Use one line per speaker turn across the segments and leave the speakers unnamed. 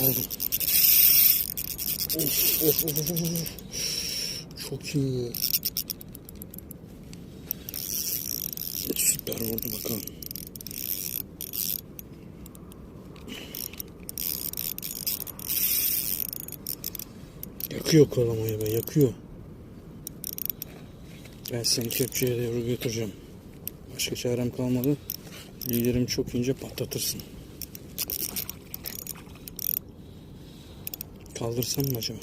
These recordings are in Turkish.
Aldım. Of of of of. Çok iyi. Süper vurdu bakalım. Yakıyor kalamayı be yakıyor. Ben seni kepçeye doğru götüreceğim. Başka çarem kalmadı. Liderim çok ince patlatırsın. Kaldırsam mı acaba?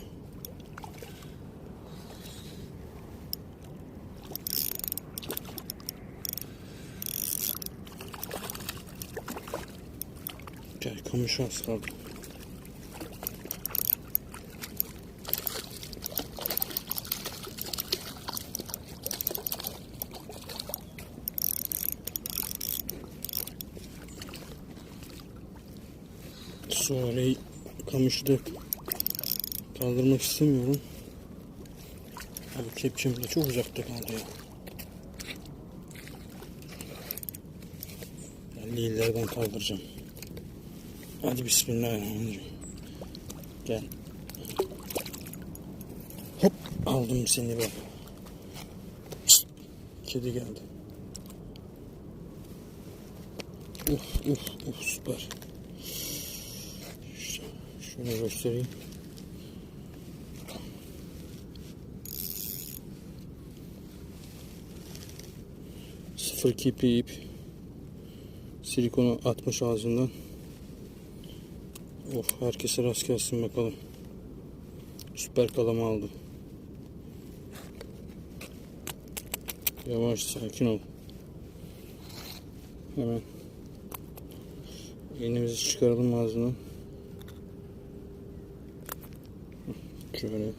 Gel kamışı az kaldı. Sonra kamışı da kaldırmak istemiyorum. Abi kepçem de çok uzakta kaldı ya. Ben ileriden kaldıracağım. Hadi bismillahirrahmanirrahim. Gel. Hop aldım seni bak. Kedi geldi. Uf uf uf süper. Ş- Şöyle göstereyim. Sıfır kipi ip. Silikonu atmış ağzından. Of herkese rast gelsin bakalım. Süper kalama aldım. Yavaş sakin ol. Hemen iğnemizi çıkaralım ağzından. Şöyle.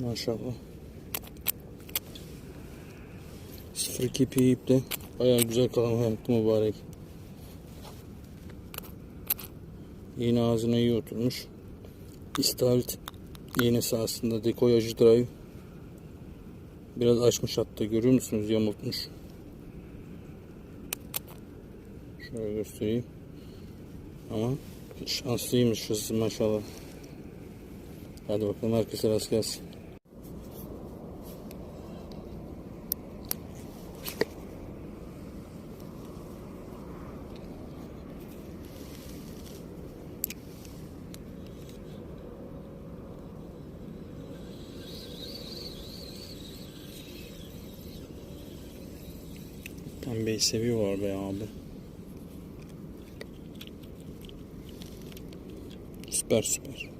Maşallah. 02 pi iple bayağı güzel kalama yaptı mübarek. Yine ağzına iyi oturmuş. İstavrit iğnesi aslında dekoyajı drive. Biraz açmış hatta görüyor musunuz yamultmuş. Şöyle göstereyim. Ama şanslıymış hızlı maşallah. Hadi bakalım herkese rast gelsin. Pembeyi seviyorlar be abi. Süper süper.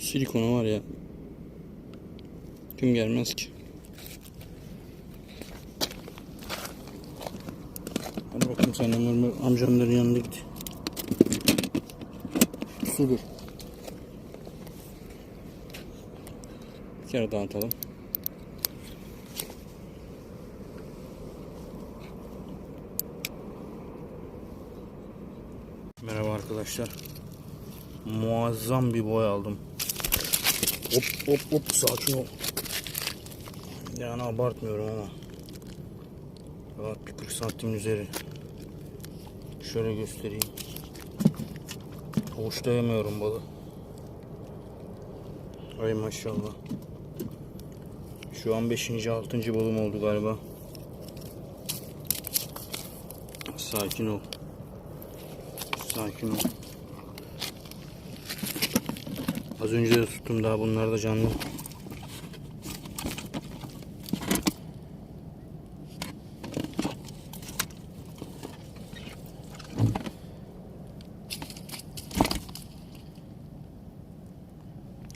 Silikonu var ya. Kim gelmez ki. Hadi bakayım sen amcanların yanına git. Sudur. Bir kere daha atalım. Merhaba arkadaşlar. Muazzam bir boy aldım. Hop hop hop sakin ol. Yani abartmıyorum ama. Rahat bir 40 santim üzeri. Şöyle göstereyim. Avuçlayamıyorum balı. Ay maşallah. Şu an 5. 6. balım oldu galiba. Sakin ol. Sakin ol. Az önce de tuttum daha bunlar da canlı.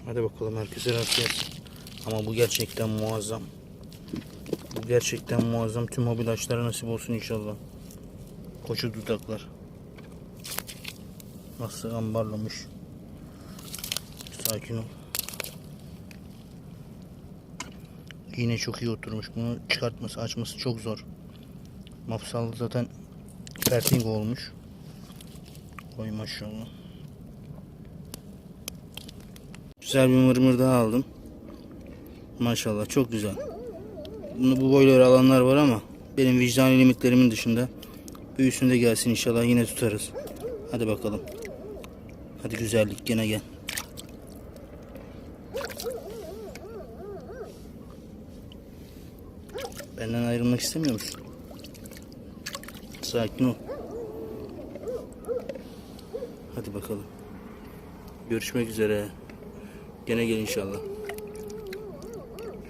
Hadi bakalım herkese rast gelsin. Ama bu gerçekten muazzam. Bu gerçekten muazzam. Tüm hobidaşlara nasip olsun inşallah. Koçu dudaklar. Nasıl ambarlamış. Sakin ol. Yine çok iyi oturmuş. Bunu çıkartması, açması çok zor. Mafsal zaten perting olmuş. Oy maşallah. Güzel bir mırmır daha aldım. Maşallah çok güzel. bunu bu boyları alanlar var ama benim vicdani limitlerimin dışında büyüsün de gelsin inşallah yine tutarız. Hadi bakalım. Hadi güzellik gene gel. Benden ayrılmak istemiyor musun? Sakin ol. Hadi bakalım. Görüşmek üzere. Gene gel inşallah.